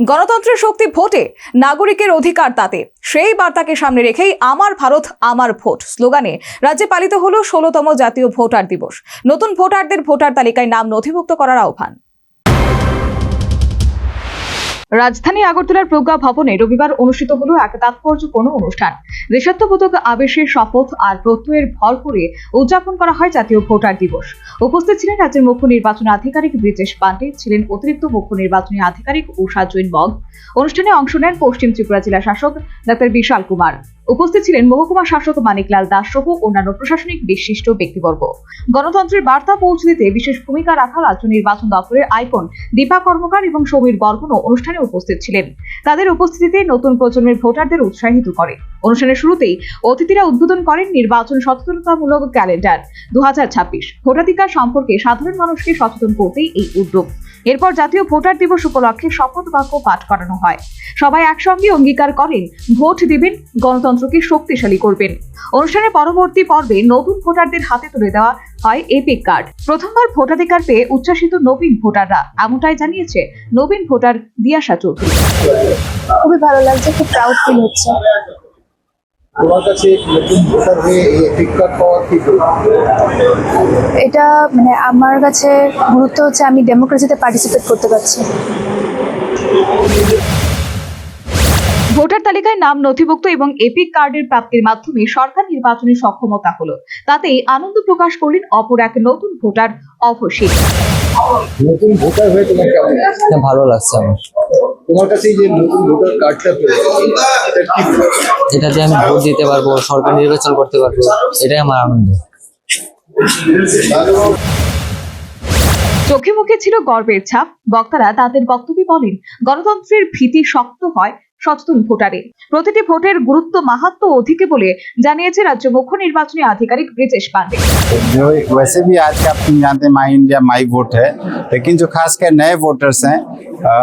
গণতন্ত্রের শক্তি ভোটে নাগরিকের অধিকার তাতে। সেই বার্তাকে সামনে রেখেই আমার ভারত, আমার ভোট স্লোগানে রাজ্যে পালিত হল ষোলোতম জাতীয় ভোটার দিবস। নতুন ভোটারদের ভোটার তালিকায় নাম নথিভুক্ত করার আহ্বান। রাজধানী আগরতলার প্রজ্ঞা ভবনে রবিবার অনুষ্ঠিত হল এক তাৎপর্যপূর্ণ অনুষ্ঠান। দেশাত্মবোধক আবেশের শপথ আর প্রত্যয়ের ভর করে উদযাপন করা হয় জাতীয় ভোটার দিবস। উপস্থিত ছিলেন রাজ্যের মুখ্য নির্বাচন আধিকারিক ব্রিজেশ পান্ডে, ছিলেন অতিরিক্ত মুখ্য নির্বাচনী আধিকারিক উষা জৈন বগ। অনুষ্ঠানে অংশ নেন পশ্চিম ত্রিপুরা জেলা শাসক ডাক্তার বিশাল কুমার। উপস্থিত ছিলেন মহকুমা শাসক মানিকলাল দাস সহ অন্যান্য প্রশাসনিক বিশিষ্ট ব্যক্তিবর্গ। গণতন্ত্রের বার্তা পৌঁছে দিতে বিশেষ ভূমিকা রাখা রাজ্য নির্বাচন দপ্তরের আইকন দীপা কর্মকার এবং সমীর বর্মনও অনুষ্ঠানে উপস্থিত ছিলেন। তাদের উপস্থিতিতে নতুন প্রজন্মের ভোটারদের উৎসাহিত করে। অনুষ্ঠানের শুরুতেই অতিথিরা উদ্বোধন করেন নির্বাচন সচেতনতামূলক ক্যালেন্ডার। দু হাজার ছাব্বিশ ভোটাধিকার সম্পর্কে সাধারণ মানুষকে সচেতন করতেই এই উদ্যোগ। এরপর জাতীয় ভোটার দিবস উপলক্ষে শপথ বাক্য পাঠ করানো হয়। সবাই একসঙ্গে অঙ্গীকার করেন, ভোট দিবেন, গণতন্ত্রকে শক্তিশালী করবেন। অনুষ্ঠানের পরবর্তী পর্বে নতুন ভোটারদের হাতে তুলে দেওয়া হয় এপিক কার্ড প্রথমবার ভোটাধিকার পেয়ে উচ্ছ্বাসিত নবীন ভোটাররা, এমনটাই জানিয়েছে নবীন ভোটার দিয়াশা চৌধুরী। খুবই ভালো লাগছে, খুব প্রাউড ফিল হচ্ছে। তোমার কাছে নতুন ভোটার হয়ে এই এপিক কার্ড পাওয়ার কি এটা মানে আমার কাছে গুরুত্ব হচ্ছে আমি ডেমোক্রেসিতে পার্টিসিপেট করতে পারছি। ভোটার তালিকায় নাম নথিভুক্ত এবং এপিক কার্ডের প্রাপ্তির মাধ্যমে সরকার নির্বাচনী সক্ষমতা হলো। তাতেই আনন্দ প্রকাশ করলেন অপর এক নতুন ভোটার অভশীল নতুন ভোটার হয়ে তোমার কেমন ভালো লাগছে আমার। তোমার কাছে যে নতুন ভোটার কার্ডটা পেয়েছ এটা কি এটাতে আমি ভোট দিতে পারব সরকার নির্বাচন করতে পারব এটাই আমার আনন্দ। চোখে মুখে ছিল গর্বের ছাপ। বক্তারা তাদের বক্তব্যে বলেন গণতন্ত্রের ভীতি শক্ত হয় সচেতন ভোটারে প্রতিটি ভোটের গুরুত্ব মাহাত্ম অধিকে বলে জানিয়েছে রাজ্য মুখ্য নির্বাচনী আধিকারিক ব্রিজেশ পান্ডে जो वैसे भी आज का आप जानते हैं माई इंडिया माई वोट है लेकिन जो खासकर नए वोटर्स हैं अ,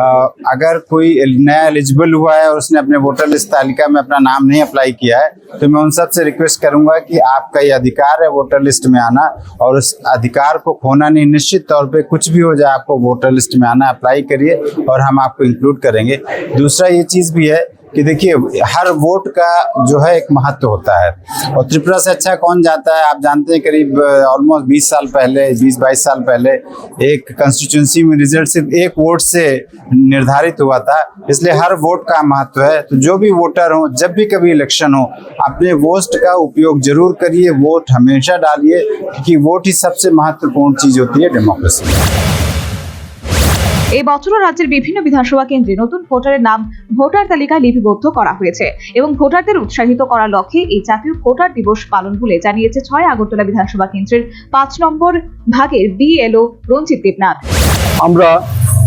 अगर कोई नया एलिजिबल हुआ है और उसने अपने वोटर लिस्ट तालिका में अपना नाम नहीं अप्लाई किया है तो मैं उन सब से रिक्वेस्ट करूंगा कि आपका ये अधिकार है वोटर लिस्ट में आना और उस अधिकार को खोना नहीं निश्चित तौर पे कुछ भी हो जाए आपको वोटर लिस्ट में आना अप्लाई करिए और हम आपको इंक्लूड करेंगे दूसरा ये चीज़ भी है कि देखिए, हर वोट का जो है एक महत्व होता है। और त्रिपुरा से अच्छा कौन जाता है? आप जानते हैं, करीब ऑलमोस्ट 20 साल पहले 20 22 साल पहले एक कंस्टिट्यूंसी में रिज़ल्ट सिर्फ़ एक वोट से निर्धारित हुआ था। इसलिए हर वोट का महत्व है। तो जो भी वोटर हो, जब भी कभी इलेक्शन हो, अपने वोट का उपयोग ज़रूर करिए। वोट हमेशा डालिए, क्योंकि वोट ही सबसे महत्वपूर्ण चीज़ होती है डेमोक्रेसी এই বছরও রাজ্যের বিভিন্ন বিধানসভা কেন্দ্রে নতুন ভোটারের নাম ভোটার তালিকায় লিপিবদ্ধ করা হয়েছে এবং ভোটারদের উৎসাহিত করার লক্ষ্যে এই জাতীয় ভোটার দিবস পালন বলে জানিয়েছে ছয় আগরতলা বিধানসভা কেন্দ্রের পাঁচ নম্বর ভাগের বিএলও রঞ্জিত দেবনাথ। আমরা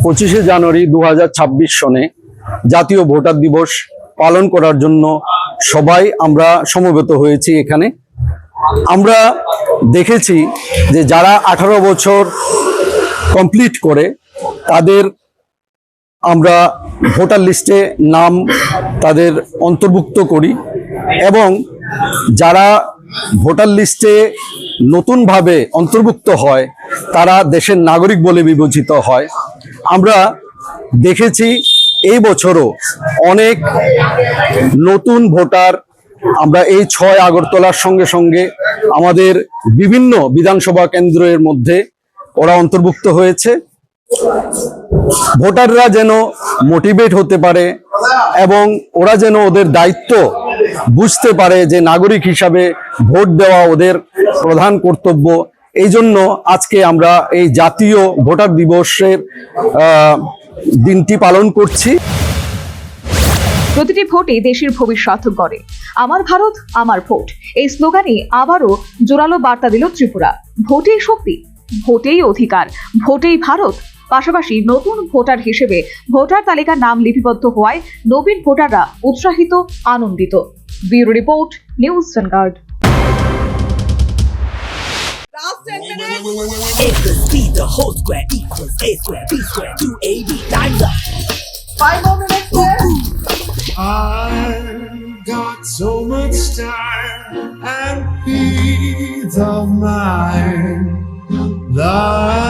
পঁচিশে জানুয়ারি দুহাজার ছাব্বিশ সনে জাতীয় ভোটার দিবস পালন করার জন্য সবাই আমরা সমবেত হয়েছি এখানে। আমরা দেখেছি যে যারা আঠারো বছর কমপ্লিট করে তাদের আমরা ভোটার লিস্টে নাম তাদের অন্তর্ভুক্ত করি এবং যারা ভোটার লিস্টে নতুনভাবে অন্তর্ভুক্ত হয়, তারা দেশের নাগরিক বলে বিবেচিত হয়। আমরা দেখেছি এই বছরও অনেক নতুন ভোটার আমরা এই ছয় আগরতলার সঙ্গে সঙ্গে আমাদের বিভিন্ন বিধানসভা কেন্দ্রের মধ্যে ওরা অন্তর্ভুক্ত হয়েছে। ভোটাররা যেন মোটিভেট হতে পারে এবং ওরা যেন ওদের দায়িত্ব বুঝতে পারে যে নাগরিক হিসাবে ভোট দেওয়া ওদের প্রধান কর্তব্য। এই জন্য আজকে আমরা এই জাতীয় ভোটার দিবসের দিনটি পালন করছি। প্রতিটি ভোটে দেশের ভবিষ্যৎ গড়ে। আমার ভারত, আমার ভোট। এই স্লোগানে আবারও জোরালো বার্তা দিল ত্রিপুরা। ভোটেই শক্তি, ভোটেই অধিকার, ভোটেই ভারত। পাশাপাশি নতুন ভোটার হিসেবে ভোটার তালিকার নাম লিপিবদ্ধ হওয়ায় নবীন ভোটাররা উৎসাহিত, আনন্দিত। Bureau report, news Sunguard. Got